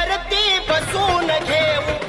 वरती बसून घेऊ.